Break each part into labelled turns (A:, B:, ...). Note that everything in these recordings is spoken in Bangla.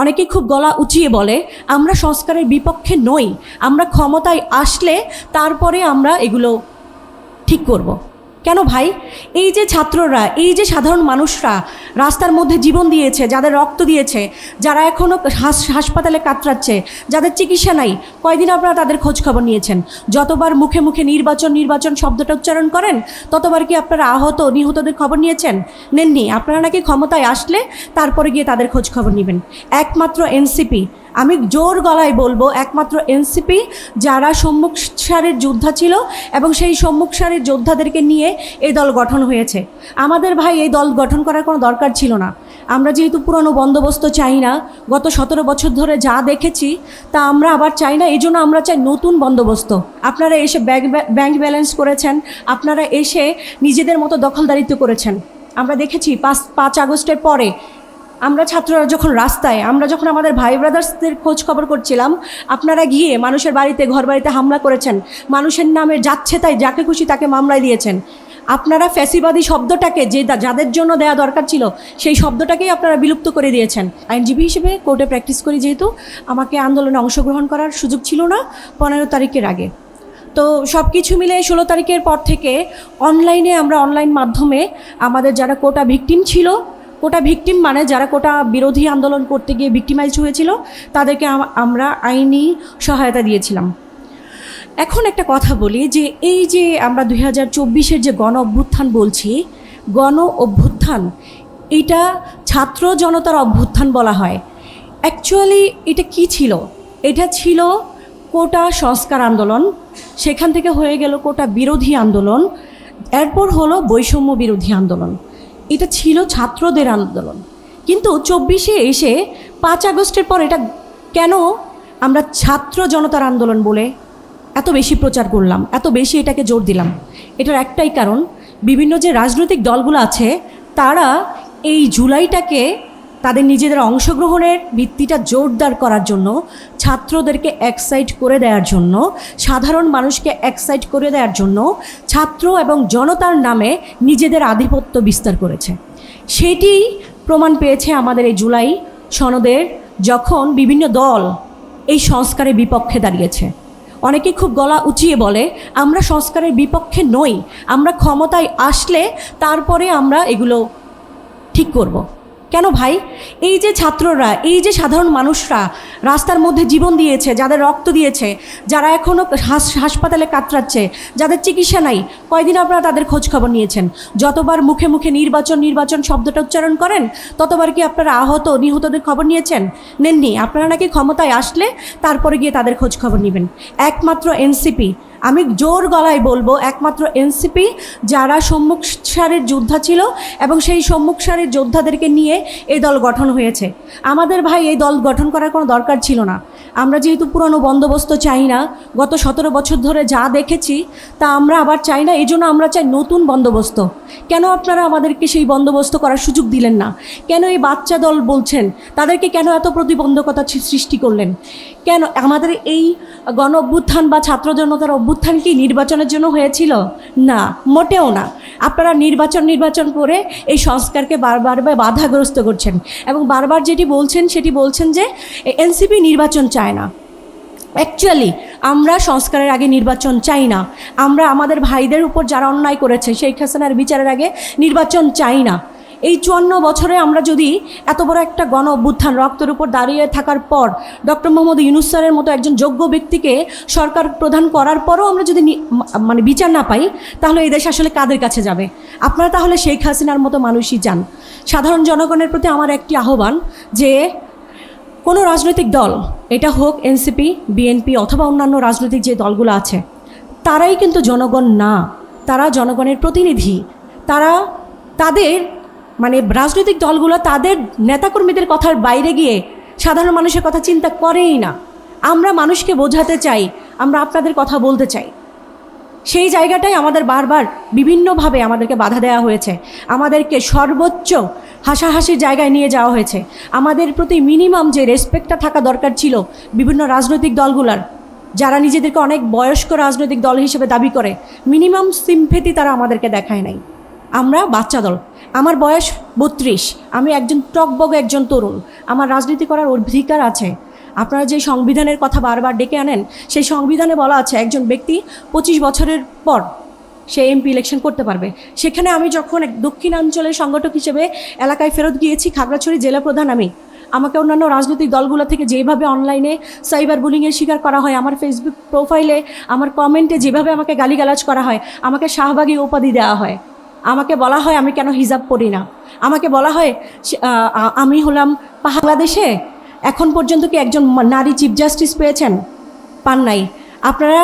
A: অনেকেই খুব গলা উঁচিয়ে বলে, আমরা সংস্কারের বিপক্ষে নই, আমরা ক্ষমতায় আসলে তারপরে আমরা এগুলো ঠিক করব। কেন ভাই? এই যে ছাত্ররা, এই যে সাধারণ মানুষরা রাস্তার মধ্যে জীবন দিয়েছে, যাদের রক্ত দিয়েছে, যারা এখনও হাসপাতালে কাতরাচ্ছে, যাদের চিকিৎসা নাই, কয়দিন আপনারা তাদের খোঁজ খবর নিয়েছেন? যতবার মুখে মুখে নির্বাচন নির্বাচন শব্দটা উচ্চারণ করেন, ততবার কি আপনারা আহত, নিহতদের খবর নিয়েছেন? নেননি। আপনারা নাকি ক্ষমতায় আসলে তারপরে গিয়ে তাদের খোঁজ খবর নেবেন। একমাত্র এনসিপি। আমি জোর গলায় বলব, একমাত্র এনসিপি যারা সম্মুখ সারের যোদ্ধা ছিল এবং সেই সম্মুখ সারের যোদ্ধাদেরকে নিয়ে এই দল গঠন হয়েছে। আমাদের ভাই এই দল গঠন করার কোনো দরকার ছিল না। আমরা যেহেতু পুরনো বন্দোবস্ত চাই না, গত সতেরো বছর ধরে যা দেখেছি তা আমরা আবার চাই না, এই জন্য আমরা চাই নতুন বন্দোবস্ত। আপনারা এসে ব্যাংক ব্যাংক ব্যালেন্স করেছেন, আপনারা এসে নিজেদের মতো দখলদারিত্ব করেছেন। আমরা দেখেছি পাঁচ পাঁচ আগস্টের পরে আমরা ছাত্ররা যখন রাস্তায়, আমরা যখন আমাদের ভাই ব্রাদার্সদের খোঁজ খবর করছিলাম, আপনারা গিয়ে মানুষের বাড়িতে ঘর বাড়িতে হামলা করেছেন। মানুষের নামে যাচ্ছে তাই যাকে খুশি তাকে মামলায় দিয়েছেন। আপনারা ফ্যাসিবাদী শব্দটাকে যে যাদের জন্য দেয়া দরকার ছিল, সেই শব্দটাকেই আপনারা বিলুপ্ত করে দিয়েছেন। আইনজীবী হিসেবে কোর্টে প্র্যাকটিস করি যেহেতু, আমাকে আন্দোলনে অংশগ্রহণ করার সুযোগ ছিল না পনেরো তারিখের আগে। তো সব কিছু মিলে ষোলো তারিখের পর থেকে অনলাইনে আমরা অনলাইন মাধ্যমে আমাদের যারা কোটা ভিকটিম ছিল কোটা ভিকটিম মানে যারা কোটা বিরোধী আন্দোলন করতে গিয়ে ভিকটিমাইজ হয়েছিল, তাদেরকে আমরা আইনি সহায়তা দিয়েছিলাম। এখন একটা কথা বলি যে এই যে আমরা দুই হাজার চব্বিশের যে গণ অভ্যুত্থান বলছি, গণ অভ্যুত্থান, এটা ছাত্র জনতার অভ্যুত্থান বলা হয়। অ্যাকচুয়ালি এটা কি ছিল? এটা ছিল কোটা সংস্কার আন্দোলন, সেখান থেকে হয়ে গেল কোটা বিরোধী আন্দোলন, এরপর হলো বৈষম্য বিরোধী আন্দোলন। এটা ছিল ছাত্রদের আন্দোলন। কিন্তু চব্বিশে এসে পাঁচ আগস্টের পর এটা কেন আমরা ছাত্র জনতার আন্দোলন বলে এত বেশি প্রচার করলাম, এত বেশি এটাকে জোর দিলাম? এটার একটাই কারণ, বিভিন্ন যে রাজনৈতিক দলগুলো আছে, তারা এই জুলাইটাকে তাদের নিজেদের অংশগ্রহণের ভিত্তিটা জোরদার করার জন্য, ছাত্রদেরকে এক্সাইট করে দেওয়ার জন্য, সাধারণ মানুষকে এক্সাইট করে দেওয়ার জন্য ছাত্র এবং জনতার নামে নিজেদের আধিপত্য বিস্তার করেছে সেটি প্রমাণ পেয়েছে আমাদের এই জুলাই সনদের যখন বিভিন্ন দল এই সংস্কারের বিপক্ষে দাঁড়িয়েছে অনেকেই খুব গলা উঁচিয়ে বলে, আমরা সংস্কারের বিপক্ষে নই, আমরা ক্ষমতায় আসলে তারপরে আমরা এগুলো ঠিক করব। কেন ভাই? এই যে ছাত্ররা, এই যে সাধারণ মানুষরা রাস্তার মধ্যে জীবন দিয়েছে, যাদের রক্ত দিয়েছে, যারা এখনও হাসপাতালে কাতরাচ্ছে, যাদের চিকিৎসা নাই, কয়দিন আপনারা তাদের খোঁজ খবর নিয়েছেন? যতবার মুখে মুখে নির্বাচন নির্বাচন শব্দটা উচ্চারণ করেন, ততবার কি আপনারা আহত, নিহতদের খবর নিয়েছেন? নেননি, আপনারা নাকি ক্ষমতায় আসলে তারপরে গিয়ে তাদের খোঁজ খবর নেবেন। একমাত্র এনসিপি আমি জোর গলায় বলব, একমাত্র এনসিপি যারা সম্মুখ সারের যোদ্ধা ছিল এবং সেই সম্মুখ সারের যোদ্ধাদেরকে নিয়ে এই দল গঠন হয়েছে। আমাদের ভাই এই দল গঠন করার কোনো দরকার ছিল না। আমরা যেহেতু পুরনো বন্দোবস্ত চাই না, গত সতেরো বছর ধরে যা দেখেছি তা আমরা আবার চাই না এই জন্য আমরা চাই নতুন বন্দোবস্ত। কেন আপনারা আমাদেরকে সেই বন্দোবস্ত করার সুযোগ দিলেন না? কেন এই বাচ্চা দল বলছেন? তাদেরকে কেন এত প্রতিবন্ধকতা সৃষ্টি করলেন? কেন আমাদের এই গণ অভ্যুত্থান বা ছাত্র জনতার অভ্যুত্থান কি নির্বাচনের জন্য হয়েছিল? না, মোটেও না। আপনারা নির্বাচন নির্বাচন করে এই সংস্কারকে বারবার বাধাগ্রস্ত করছেন এবং বারবার যেটি বলছেন, সেটি বলছেন যে এনসিপি নির্বাচন চায় না। অ্যাকচুয়ালি আমরা সংস্কারের আগে নির্বাচন চাই না। আমরা আমাদের ভাইদের উপর যারা অন্যায় করেছে, শেখ হাসিনার বিচারের আগে নির্বাচন চাই না। এই চুয়ান্ন বছরে আমরা যদি এত বড় একটা গণ অভ্যুত্থান রক্তের উপর দাঁড়িয়ে থাকার পর ডক্টর মোহাম্মদ ইউনুস স্যারের মতো একজন যোগ্য ব্যক্তিকে সরকার প্রধান করার পরও আমরা যদি মানে বিচার না পাই, তাহলে এই দেশ আসলে কাদের কাছে যাবে? আপনারা তাহলে শেখ হাসিনার মতো মানুষই যান সাধারণ জনগণের প্রতি আমার একটি আহ্বান যে কোনো রাজনৈতিক দল, এটা হোক এনসিপি, বিএনপি অথবা অন্যান্য রাজনৈতিক যে দলগুলো আছে, তারাই কিন্তু জনগণ না। তারা জনগণের প্রতিনিধি। তারা তাদের মানে রাজনৈতিক দলগুলো তাদের নেতাকর্মীদের কথার বাইরে গিয়ে সাধারণ মানুষের কথা চিন্তা করেই না। আমরা মানুষকে বোঝাতে চাই, আমরা আপনাদের কথা বলতে চাই। সেই জায়গাটাই আমাদের বারবার বিভিন্নভাবে আমাদেরকে বাধা দেওয়া হয়েছে। আমাদেরকে সর্বোচ্চ হাসাহাসির জায়গায় নিয়ে যাওয়া হয়েছে। আমাদের প্রতি মিনিমাম যে রেসপেক্টটা থাকা দরকার ছিল বিভিন্ন রাজনৈতিক দলগুলার, যারা নিজেদেরকে অনেক বয়স্ক রাজনৈতিক দল হিসেবে দাবি করে, মিনিমাম সিম্পেতি তারা আমাদেরকে দেখায় নাই। আমরা বাচ্চা দল। আমার বয়স বত্রিশ, আমি একজন টকবগ একজন তরুণ। আমার রাজনীতি করার অধিকার আছে। আপনারা যে সংবিধানের কথা বারবার ডেকে আনেন, সেই সংবিধানে বলা আছে একজন ব্যক্তি পঁচিশ বছরের পর সে এমপি ইলেকশন করতে পারবে। সেখানে আমি যখন এক দক্ষিণাঞ্চলের সংগঠক হিসেবে এলাকায় ফেরত গিয়েছি, খাগড়াছড়ি জেলা প্রধান আমি, আমাকে অন্যান্য রাজনৈতিক দলগুলো থেকে যেভাবে অনলাইনে সাইবার বুলিংয়ের শিকার করা হয়, আমার ফেসবুক প্রোফাইলে, আমার কমেন্টে যেভাবে আমাকে গালিগালাজ করা হয়, আমাকে শাহবাগী উপাধি দেওয়া হয়। আমাকে বলা হয় আমি কেন হিজাব পড়ি না? আমাকে বলা হয় আমি হলাম বাংলাদেশে এখন পর্যন্ত কি একজন নারী চিফ জাস্টিস পেয়েছেন? পান নাই। আপনারা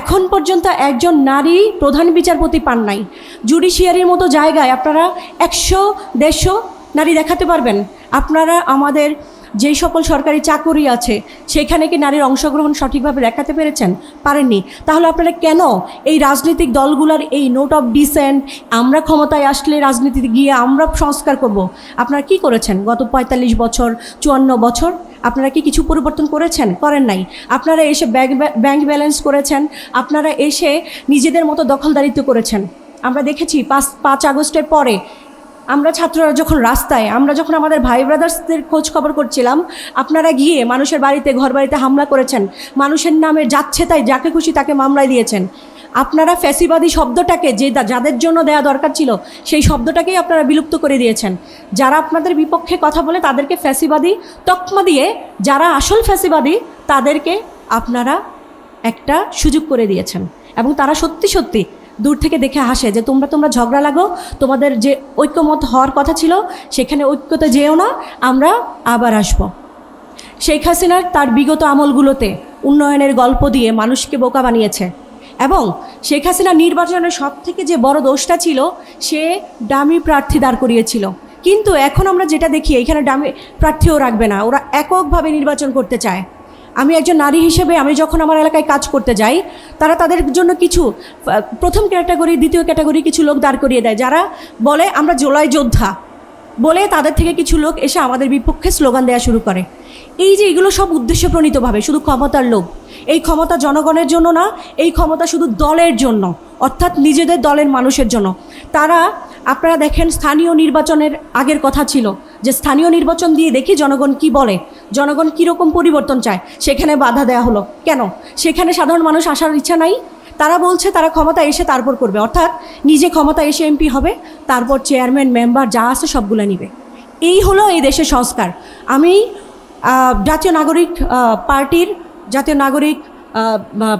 A: এখন পর্যন্ত একজন নারী প্রধান বিচারপতি পান নাই। জুডিশিয়ারির মতো জায়গায় আপনারা একশো দেড়শো নারী দেখাতে পারবেন। আপনারা আমাদের যেই সকল সরকারি চাকরি আছে, সেখানে কি নারীর অংশগ্রহণ সঠিকভাবে দেখাতে পেরেছেন? পারেননি। তাহলে আপনারা কেন এই রাজনৈতিক দলগুলোর এই নোট অফ ডিসেন্ট আমরা ক্ষমতায় আসলে রাজনীতিতে গিয়ে আমরা সংস্কার করব, আপনারা কি করেছেন? গত পঁয়তাল্লিশ বছর, চুয়ান্ন বছর, আপনারা কি কিছু পরিবর্তন করেছেন? করেন নাই। আপনারা এসে ব্যাংক ব্যাংক ব্যালেন্স করেছেন, আপনারা এসে নিজেদের মতো দখলদারিত্ব করেছেন। আমরা দেখেছি পাঁচ পাঁচ আগস্টের পরে আমরা ছাত্ররা যখন রাস্তায়, আমরা যখন আমাদের ভাই ব্রাদার্সদের খোঁজ খবর করছিলাম, আপনারা গিয়ে মানুষের বাড়িতে ঘর বাড়িতে হামলা করেছেন। মানুষের নামে যাচ্ছে তাই যাকে খুশি তাকে মামলায় দিয়েছেন। আপনারা ফ্যাসিবাদী শব্দটাকে যে যাদের জন্য দেয়া দরকার ছিল, সেই শব্দটাকেই আপনারা বিলুপ্ত করে দিয়েছেন। যারা আপনাদের বিপক্ষে কথা বলে তাদেরকে ফ্যাসিবাদী তকমা দিয়ে, যারা আসল ফ্যাসিবাদী, তাদেরকে আপনারা একটা সুযোগ করে দিয়েছেন। এবং তারা সত্যি সত্যি দূর থেকে দেখে হাসে যে তোমরা তোমরা ঝগড়া লাগো, তোমাদের যে ঐক্যমত হওয়ার কথা ছিল, সেখানে ঐক্যতে যেও না, আমরা আবার আসব। শেখ হাসিনার তার বিগত আমলগুলোতে উন্নয়নের গল্প দিয়ে মানুষকে বোকা বানিয়েছে এবং শেখ হাসিনা নির্বাচনের সব থেকে যে বড় দোষটা ছিল, সে ডামি প্রার্থী দাঁড় করিয়েছিল। কিন্তু এখন আমরা যেটা দেখি এখানে ডামি প্রার্থীও রাখবে না, ওরা এককভাবে নির্বাচন করতে চায়। আমি একজন নারী হিসেবে আমি যখন আমার এলাকায় কাজ করতে যাই, তারা তাদের জন্য কিছু প্রথম ক্যাটাগরি, দ্বিতীয় ক্যাটাগরি কিছু লোক দাঁড় করিয়ে দেয়, যারা বলে আমরা জোলাই যোদ্ধা। বলে তাদের থেকে কিছু লোক এসে আমাদের বিপক্ষে স্লোগান দেওয়া শুরু করে। এই যে এগুলো সব উদ্দেশ্যপ্রণীতভাবে, শুধু ক্ষমতার লোভ। এই ক্ষমতা জনগণের জন্য না, এই ক্ষমতা শুধু দলের জন্য, অর্থাৎ নিজেদের দলের মানুষের জন্য। তারা, আপনারা দেখেন স্থানীয় নির্বাচনের আগের কথা ছিল, যে স্থানীয় নির্বাচন দিয়ে দেখি জনগণ কি বলে, জনগণ কীরকম পরিবর্তন চায়, সেখানে বাধা দেওয়া হলো। কেন? সেখানে সাধারণ মানুষ আসার ইচ্ছা নাই। তারা বলছে তারা ক্ষমতা এসে তারপর করবে, অর্থাৎ নিজে ক্ষমতা এসে এমপি হবে, তারপর চেয়ারম্যান মেম্বার যা আছে সবগুলো নিবে। এই হলো এই দেশের সংস্কার। আমি জাতীয় নাগরিক পার্টির, জাতীয় নাগরিক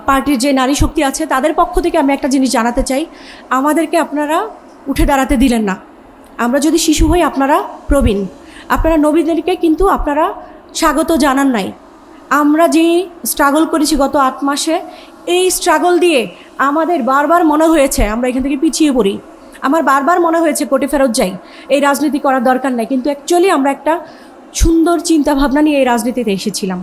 A: পার্টির যে নারী শক্তি আছে, তাদের পক্ষ থেকে আমি একটা জিনিস জানাতে চাই। আমাদেরকে আপনারা উঠে দাঁড়াতে দিলেন না। আমরা যদি শিশু হই, আপনারা প্রবীণ। আপনারা নবীনদেরকে কিন্তু আপনারা স্বাগত জানান নাই। আমরা যে স্ট্রাগল করেছি গত আট মাসে, এই স্ট্রাগল দিয়ে আমাদের বারবার মনে হয়েছে, আমরা এখান থেকে পিছিয়ে পড়ি। আমার বারবার মনে হয়েছে, কোর্টে ফেরত যাই। এই রাজনীতি করার দরকার নাই। কিন্তু অ্যাকচুয়ালি আমরা একটা সুন্দর চিন্তা ভাবনা নিয়ে এই রাজনীতিতে এসেছিলাম।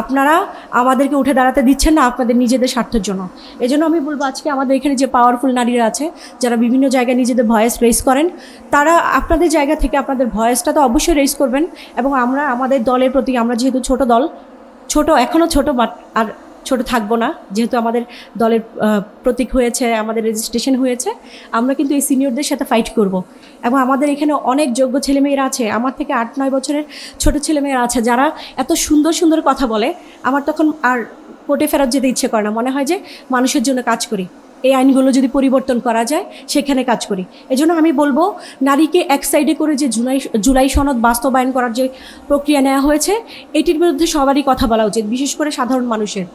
A: আপনারা আমাদেরকে উঠে দাঁড়াতে দিচ্ছেন না আপনাদের নিজেদের স্বার্থের জন্য। এজন্য আমি বলব আজকে আমাদের এখানে যে পাওয়ারফুল নারীরা আছে, যারা বিভিন্ন জায়গায় নিজেদের ভয়েস রেস করেন, তারা আপনাদের জায়গা থেকে আপনাদের ভয়েসটা তো অবশ্যই রেস করবেন এবং আমরা, আমাদের দলের প্রতি আমরা যেহেতু ছোট দল, ছোট এখনও ছোট বাট আর ছোট থাকব না, যেহেতু আমাদের দলের প্রতীক হয়েছে, আমাদের রেজিস্ট্রেশন হয়েছে, আমরা কিন্তু এই সিনিয়রদের সাথে ফাইট করব। এবং আমাদের এখানে অনেক যোগ্য ছেলেমেয়েরা আছে, আমার থেকে আট নয় বছরের ছোট ছেলেমেয়েরা আছে, যারা এত সুন্দর সুন্দর কথা বলে, আমার তখন আর কোর্টে ফেরত যেতে ইচ্ছে করে না, মনে হয় যে মানুষের জন্য কাজ করি। এই আইনগুলো যদি পরিবর্তন করা যায়, সেখানে কাজ করি। এজন্য আমি বলব, নারীকে এক সাইডে করে যে জুলাই জুলাই সনদ বাস্তবায়ন করার যে প্রক্রিয়া নেওয়া হয়েছে, এটির বিরুদ্ধে সবারই কথা বলা উচিত, বিশেষ করে সাধারণ মানুষের।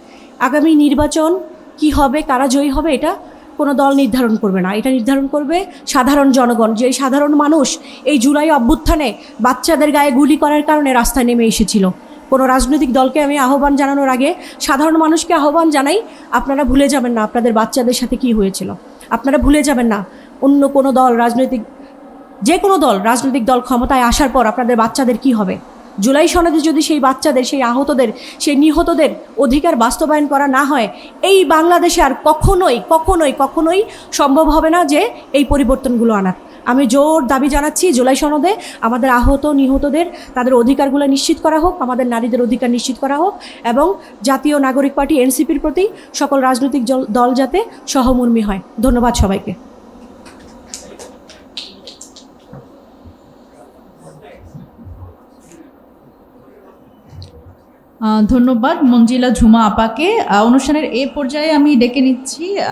A: আগামী নির্বাচন কি হবে, কারা জয়ী হবে, এটা কোনো দল নির্ধারণ করবে না। এটা নির্ধারণ করবে সাধারণ জনগণ। যে সাধারণ মানুষ এই জুলাই অভ্যুত্থানে বাচ্চাদের গায়ে গুলি করার কারণে রাস্তায় নেমে এসেছিল। কোনো রাজনৈতিক দলকে আমি আহ্বান জানানোর আগে সাধারণ মানুষকে আহ্বান জানাই, আপনারা ভুলে যাবেন না আপনাদের বাচ্চাদের সাথে কি হয়েছিল। আপনারা ভুলে যাবেন না, অন্য কোনো দল রাজনৈতিক, যে কোনো দল রাজনৈতিক দল ক্ষমতায় আসার পর আপনাদের বাচ্চাদের কি হবে। জুলাই সনদে যদি সেই বাচ্চাদের, সেই আহতদের, সেই নিহতদের অধিকার বাস্তবায়ন করা না হয়, এই বাংলাদেশে আর কখনোই কখনোই কখনোই সম্ভব হবে না যে এই পরিবর্তনগুলো আনার। আমি জোর দাবি জানাচ্ছি, জুলাই সনদে আমাদের আহত, নিহতদের, তাদের অধিকারগুলো নিশ্চিত করা হোক, আমাদের নারীদের অধিকার নিশ্চিত করা হোক এবং জাতীয় নাগরিক পার্টি, এনসিপির প্রতি সকল রাজনৈতিক দল যাতে সহমর্মী হয়। ধন্যবাদ সবাইকে।
B: ধন্যবাদ মঞ্জিলা ঝুমা আপাকে। অনুষ্ঠানের এ পর্যায়ে আমি ডেকে নিচ্ছি